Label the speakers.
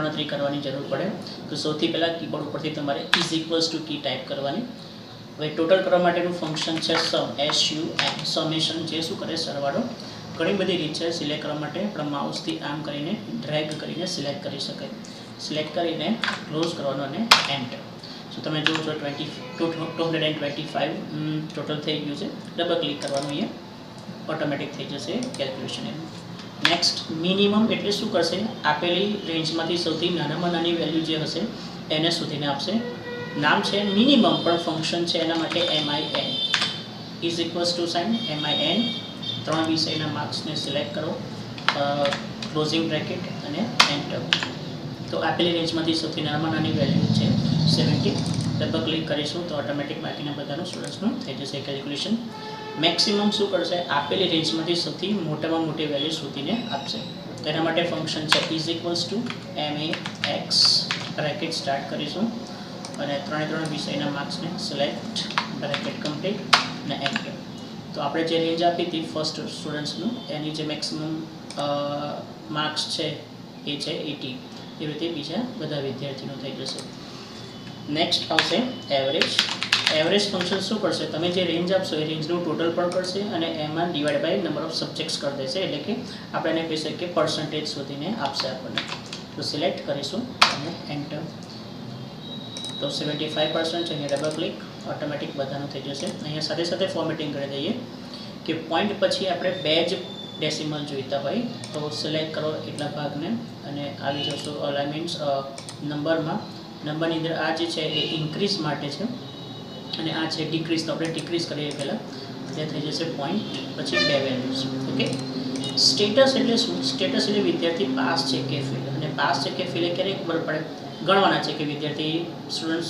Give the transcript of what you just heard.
Speaker 1: ગણતરી કરવાની જરૂર પડે. તો સૌથી પહેલાં કીબોર્ડ ઉપરથી તમારે is equals to key type કરવાની. હવે ટોટલ કરવા માટેનું ફંક્શન છે sum S U M summation જે શું કરે સરવાળો. ઘણી બધી રીત છે સિલેક્ટ કરવા માટે આપણે માઉસથી આમ કરીને ડ્રેગ કરીને સિલેક્ટ કરી શકાય. સિલેક્ટ કરીને ક્લોઝ કરવાનો અને એન્ટર સો તમે જુઓ છો twenty two two hundred and twenty five total થઈ ગયું છે. ડબલ ક્લિક કરવાનું અહીંયા ઓટોમેટિક થઈ જશે કેલ્ક્યુલેશન એનું. નેક્સ્ટ મિનિમમ એટલે શું કરશે? આપેલી રેન્જમાંથી સૌથી નાનામાં નાની વેલ્યુ જે હશે, એને સુધીને આપશે. નામ છે મિનિમમ પણ ફંક્શન છે એના માટે M I N is equals to sign M I N ત્રણ વિષયના માર્ક્સને સિલેક્ટ કરો. ક્લોઝિંગ બ્રેકેટ અને એન્ટર તો આપેલી રેન્જમાંથી સૌથી નાનામાં નાની વેલ્યુ છે સેવન્ટી ડબલ ક્લિક કરીશું તો ઓટોમેટિક બાકીના બધાનું સ્ટુડન્ટ્સનું થઈ જશે કેલ્ક્યુલેશન મેક્સિમમ શું કરશે? આપેલી રેન્જમાંથી સૌથી મોટામાં મોટી વેલ્યુ શોધીને આપશે. તેના માટે ફંક્શન છે is equals to M A X bracket start કરીશું. અને ત્રણે ત્રણ વિષયના માર્ક્સને સિલેક્ટ બ્રેકેટ કમ્પ્લીટ અને એન્ટર તો આપણે જે રેન્જ આપી હતી ફર્સ્ટ સ્ટુડન્ટ્સનું એની જે મેક્સિમમ માર્ક્સ છે એ છે એટી એ રીતે બીજા બધા વિદ્યાર્થીનું થઈ જશે. નેક્સ્ટ આવશે એવરેજ એવરેજ ફંક્શન શું કરશે? તમે જે રેન્જ આપશો એ રેન્જનું ટોટલ પણ કરશે અને એમાં divide by number of subjects કરી દેશે, એટલે કે આપણે એને કહી શકીએ પર્સન્ટેજ સુધીને આપશે આપણને. તો સિલેક્ટ કરીશું અને એન્ટર તો સેવન્ટી ફાઇવ પર્સન્ટ છે, અહીંયા ડબલ ક્લિક ઓટોમેટિક બધાનું થઈ જશે. અહીંયા સાથે સાથે ફોર્મેટિંગ કરી દઈએ કે પોઈન્ટ પછી આપણે બે જ ડેસિમલ જોઈતા હોય, તો સિલેક્ટ કરો એટલા ભાગને અને આવી જશો અલાઇનમેન્ટ્સ નંબરમાં નંબરની અંદર આ જે છે એ ઇન્ક્રીઝ માટે છે. અને આ છે ડિક્રીઝ તો આપણે ડિક્રીઝ કરીએ પહેલાં. એટલે થઈ જશે પોઈન્ટ પછી બે વેલ્યુઝ ઓકે સ્ટેટસ એટલે શું? સ્ટેટસ એટલે વિદ્યાર્થી પાસ છે કે ફેલ અને પાસ છે કે ફેલ એ ક્યારે ખબર પડે? ગણવાના છે કે વિદ્યાર્થી સ્ટુડન્ટ્સ